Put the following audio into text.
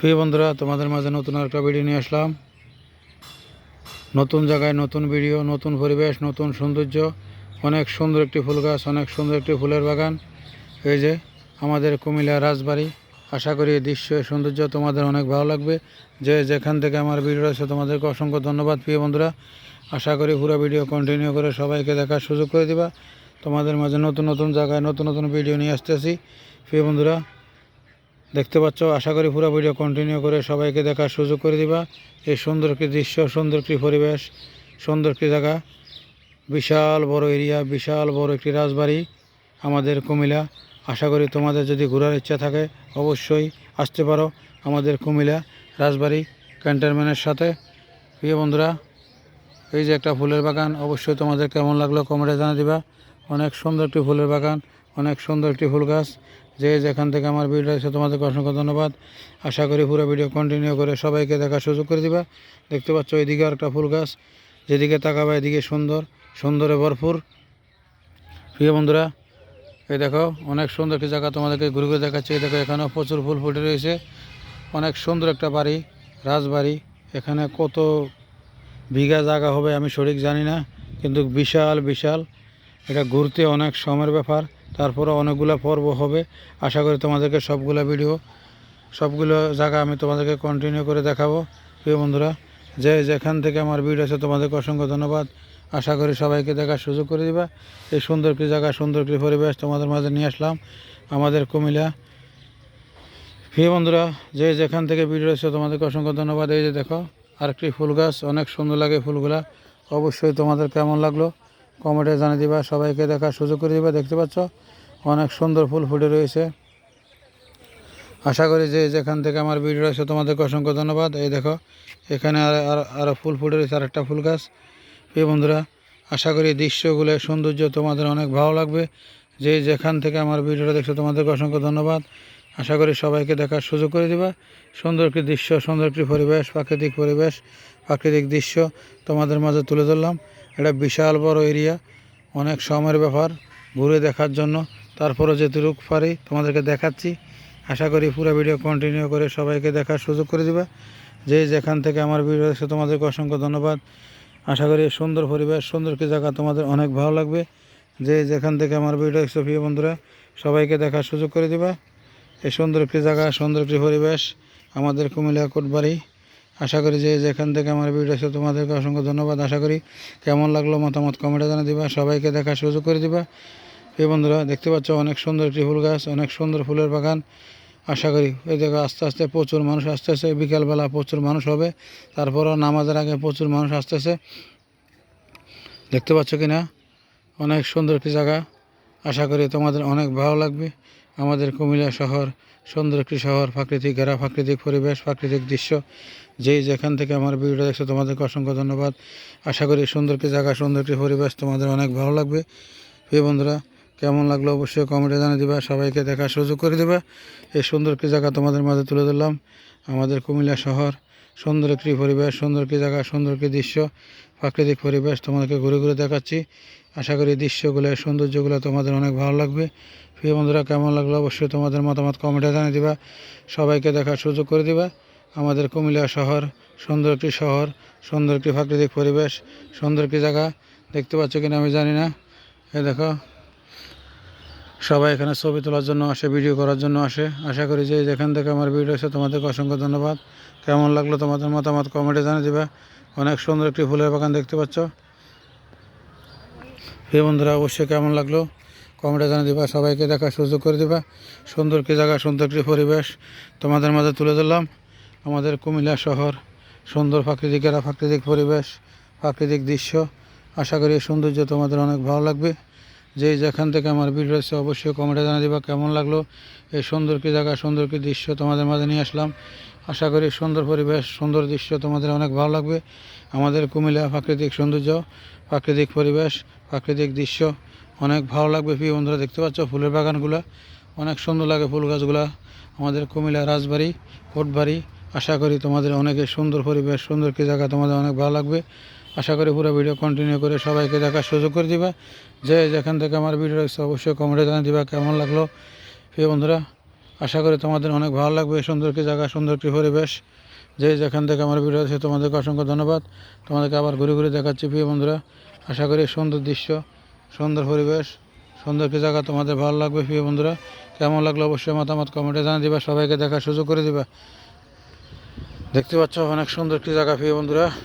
প্রিয় বন্ধুরা, তোমাদের মাঝে নতুন একটা ভিডিও নিয়ে আসলাম। নতুন জায়গায় নতুন ভিডিও নতুন পরিবেশ, নতুন সৌন্দর্য, অনেক সুন্দর একটি ফুল গাছ, অনেক সুন্দর একটি ফুলের বাগান। এই যে আমাদের কুমিল্লা রাজবাড়ি, আশা করি দৃশ্য সৌন্দর্য তোমাদের অনেক ভালো লাগবে। যে যেখান থেকে আমার ভিডিও আছে তোমাদেরকে অসংখ্য ধন্যবাদ প্রিয় বন্ধুরা। আশা করি পুরো ভিডিও কন্টিনিউ করে সবাইকে দেখার সুযোগ করে দিবা। তোমাদের মাঝে নতুন নতুন জায়গায় নতুন নতুন ভিডিও নিয়ে আসতেছি। প্রিয় বন্ধুরা দেখতে পাচ্ছ, আশা করি পুরো ভিডিও কন্টিনিউ করে সবাইকে দেখার সুযোগ করে দিবা। এই সুন্দর একটি দৃশ্য, সুন্দর একটি পরিবেশ, সুন্দর একটি জায়গা, বিশাল বড় এরিয়া বিশাল বড় একটি রাজবাড়ি আমাদের কুমিলা আশা করি তোমাদের যদি ঘোরার ইচ্ছা থাকে, অবশ্যই আসতে পারো আমাদের কুমিলা রাজবাড়ি ক্যান্টনমেন্টের সাথে। প্রিয় বন্ধুরা, এই যে একটা ফুলের বাগান, অবশ্যই তোমাদের কেমন লাগল কমেন্টে জানা দিবা। অনেক সুন্দর একটি ফুলের বাগান, অনেক সুন্দর একটি ফুল গাছ। যে যেখান থেকে আমার ভিডিও এসে তোমাদেরকে অসংখ্য ধন্যবাদ। আশা করি পুরো ভিডিও কন্টিনিউ করে সবাইকে দেখার সুযোগ করে দিবা। দেখতে পাচ্ছ এদিকে একটা ফুল গাছ, যেদিকে তাকাবা এদিকে সুন্দর, সুন্দরে ভরপুর। প্রিয় বন্ধুরা, এই দেখো, অনেক সুন্দর একটি জায়গা তোমাদেরকে ঘুরে ঘুরে দেখাচ্ছে। এই দেখো, এখানেও প্রচুর ফুল ফুটে রয়েছে। অনেক সুন্দর একটা বাড়ি, রাজবাড়ি। এখানে কত বিঘা জায়গা হবে আমি সঠিক জানি না, কিন্তু বিশাল বিশাল। এটা ঘুরতে অনেক সময়ের ব্যাপার। তারপরে অনেকগুলো পর্ব হবে। আশা করি তোমাদেরকে সবগুলো ভিডিও সবগুলো জায়গা আমি তোমাদেরকে কন্টিনিউ করে দেখাবো। প্রিয় বন্ধুরা, যে যেখান থেকে আমার ভিডিও আছে, তোমাদেরকে অসংখ্য ধন্যবাদ। আশা করি সবাইকে দেখার সুযোগ করে দিবা। এই সুন্দর একটি জায়গা, সুন্দর একটি পরিবেশ তোমাদের মাঝে নিয়ে আসলাম। আমাদের কুমিল্লা। প্রিয় বন্ধুরা, যে যেখান থেকে ভিডিও আছে, তোমাদেরকে অসংখ্য ধন্যবাদ। এই যে দেখো, আরেকটি ফুল গাছ, অনেক সুন্দর লাগে ফুলগুলা। অবশ্যই তোমাদের কেমন লাগল? কমেন্টে জানিয়ে দিবা, সবাইকে দেখার সুযোগ করে দিবা। দেখতে পাচ্ছ, অনেক সুন্দর ফুল ফুটে রয়েছে। আশা করি যে যেখান থেকে আমার ভিডিও আছে তোমাদেরকে অসংখ্য ধন্যবাদ। এই দেখো, এখানে আর, আর- আরও ফুল ফুটে রয়েছে, আরেকটা ফুল গাছ। প্রিয় বন্ধুরা, আশা করি দৃশ্যগুলো, সৌন্দর্য তোমাদের অনেক ভালো লাগবে। যে যেখান থেকে আমার ভিডিওটা দেখছ, তোমাদেরকে অসংখ্য ধন্যবাদ। আশা করি সবাইকে দেখার সুযোগ করে দিবা। সুন্দর একটি দৃশ্য, সুন্দর একটি পরিবেশ, প্রাকৃতিক পরিবেশ, প্রাকৃতিক দৃশ্য তোমাদের মাঝে তুলে ধরলাম। এটা বিশাল বড় এরিয়া, অনেক সময়ের ব্যাপার ঘুরে দেখার জন্য। তারপরে যেটুকু পারি তোমাদেরকে দেখাচ্ছি। আশা করি পুরো ভিডিও কন্টিনিউ করে সবাইকে দেখার সুযোগ করে দেবে। যে যেখান থেকে আমার ভিডিও দেখছে তোমাদেরকে অসংখ্য ধন্যবাদ। আশা করি সুন্দর পরিবেশ, সুন্দর কি জায়গা তোমাদের অনেক ভালো লাগবে। যে যেখান থেকে আমার ভিডিও দেখছ প্রিয় বন্ধুরা, সবাইকে দেখার সুযোগ করে দেবে। এই সুন্দর একটি জায়গা, সুন্দর একটি পরিবেশ, আমাদের কুমিল্লা কোটবাড়ি। আশা করি যে যেখান থেকে আমার ভিডিও আছে তোমাদেরকে অসংখ্য ধন্যবাদ। আশা করি কেমন লাগল মতামত কমেন্টে জানিয়ে দিবা, সবাইকে দেখার সুযোগ করে দিবা। এই বন্ধুরা, দেখতে পাচ্ছ অনেক সুন্দর একটি ফুল গাছ, অনেক সুন্দর ফুলের বাগান। আশা করি এই দেখো আস্তে আস্তে প্রচুর মানুষ আসতেছে, বিকালবেলা প্রচুর মানুষ হবে, তারপরও নামাজের আগে প্রচুর মানুষ আসতেছে। দেখতে পাচ্ছ কি না অনেক সুন্দর একটি জায়গা। আশা করি তোমাদের অনেক ভালো লাগবে। আমাদের কুমিল্লা শহর সুন্দর একটি শহর, প্রাকৃতিক ঘেরা, প্রাকৃতিক পরিবেশ, প্রাকৃতিক দৃশ্য, যেই যেখান থেকে আমার ভিডিও দেখছ, তোমাদেরকে অসংখ্য ধন্যবাদ। আশা করি সুন্দর একটি জায়গা সুন্দর একটি পরিবেশ তোমাদের অনেক ভালো লাগবে। প্রিয় বন্ধুরা, কেমন লাগল অবশ্যই কমেন্টে জানিয়ে দিবা, সবাইকে দেখার সুযোগ করে দেবা। এই সুন্দর একটি জায়গা তোমাদের মাঝে তুলে ধরলাম। আমাদের কুমিল্লা শহর সুন্দর একটি পরিবেশ সুন্দর একটি জায়গা সুন্দর একটি দৃশ্য, প্রাকৃতিক পরিবেশ তোমাদেরকে ঘুরে ঘুরে দেখাচ্ছি। আশা করি দৃশ্যগুলো, সৌন্দর্যগুলো তোমাদের অনেক ভালো লাগবে। প্রিয় বন্ধুরা, কেমন লাগল? অবশ্যই তোমাদের মতামত কমেন্টে জানিয়ে দিবা। সবাইকে দেখার সুযোগ করে দিবা। আমাদের কুমিল্লা শহর সুন্দর একটি শহর, সুন্দর একটি প্রাকৃতিক পরিবেশ, সুন্দর একটি জায়গা। দেখতে পাচ্ছ কিনা আমি জানি না। এ দেখো, সবাই এখানে ছবি তোলার জন্য আসে ভিডিও করার জন্য আসে। আশা করি যে যেখান থেকে আমার ভিডিও এসে তোমাদেরকে অসংখ্য ধন্যবাদ। কেমন লাগল তোমাদের মতামত কমেন্টে জানিয়ে দিবা। অনেক সুন্দর একটি ফুলের বাগান দেখতে পাচ্ছ। প্রিয় বন্ধুরা, অবশ্যই কেমন লাগল? কমেন্টে জানিয়ে দিবা, সবাইকে দেখার সুযোগ করে দিবা। সুন্দর কি জায়গা, সুন্দর একটি পরিবেশ, তোমাদের মাঝে তুলে ধরলাম। আমাদের কুমিল্লা শহর, সুন্দর প্রাকৃতিকেরা প্রাকৃতিক পরিবেশ, প্রাকৃতিক দৃশ্য। আশা করি সৌন্দর্য তোমাদের অনেক ভালো লাগবে। যে যেখান থেকে আমার ভিডিও রয়েছে, অবশ্যই কমেন্টে জানিয়ে দিবা কেমন লাগল। এই সুন্দর কি জায়গা, সুন্দর কি দৃশ্য তোমাদের মাঝে নিয়ে আসলাম। আশা করি সুন্দর পরিবেশ, সুন্দর দৃশ্য তোমাদের অনেক ভালো লাগবে। আমাদের কুমিল্লা প্রাকৃতিক সৌন্দর্য, প্রাকৃতিক পরিবেশ, প্রাকৃতিক দৃশ্য। অনেক ভালো লাগবে প্রিয় বন্ধুরা, দেখতে পাচ্ছ ফুলের বাগানগুলো। অনেক সুন্দর লাগে ফুল গাছগুলা। আমাদের কুমিল্লা রাজবাড়ি, কোটবাড়ি, আশা করি তোমাদের অনেকের সুন্দর পরিবেশ, সুন্দর কি জায়গা তোমাদের অনেক ভালো লাগবে। আশা করি পুরো ভিডিও কন্টিনিউ করে সবাইকে দেখার সুযোগ করে দিবা। যে যেখান থেকে আমার ভিডিও রয়েছে অবশ্যই কমেন্টে জানিয়ে দিবা কেমন লাগল। প্রিয় বন্ধুরা, আশা করি তোমাদের অনেক ভালো লাগবে, সুন্দর একটি জায়গা, সুন্দর একটি পরিবেশ। যে যেখান থেকে আমার ভিডিও আছে তোমাদেরকে অসংখ্য ধন্যবাদ। তোমাদেরকে আবার ঘুরে ঘুরে দেখাচ্ছি প্রিয় বন্ধুরা। আশা করি সুন্দর দৃশ্য। সুন্দর পরিবেশ, সুন্দর একটি জায়গা তোমাদের ভালো লাগবে, প্রিয় বন্ধুরা। কেমন লাগল অবশ্যই মতামত কমেন্টে জানিয়ে দিবা, সবাইকে দেখার সুযোগ করে দিবা। দেখতে পাচ্ছ অনেক সুন্দর একটি জায়গা, প্রিয় বন্ধুরা।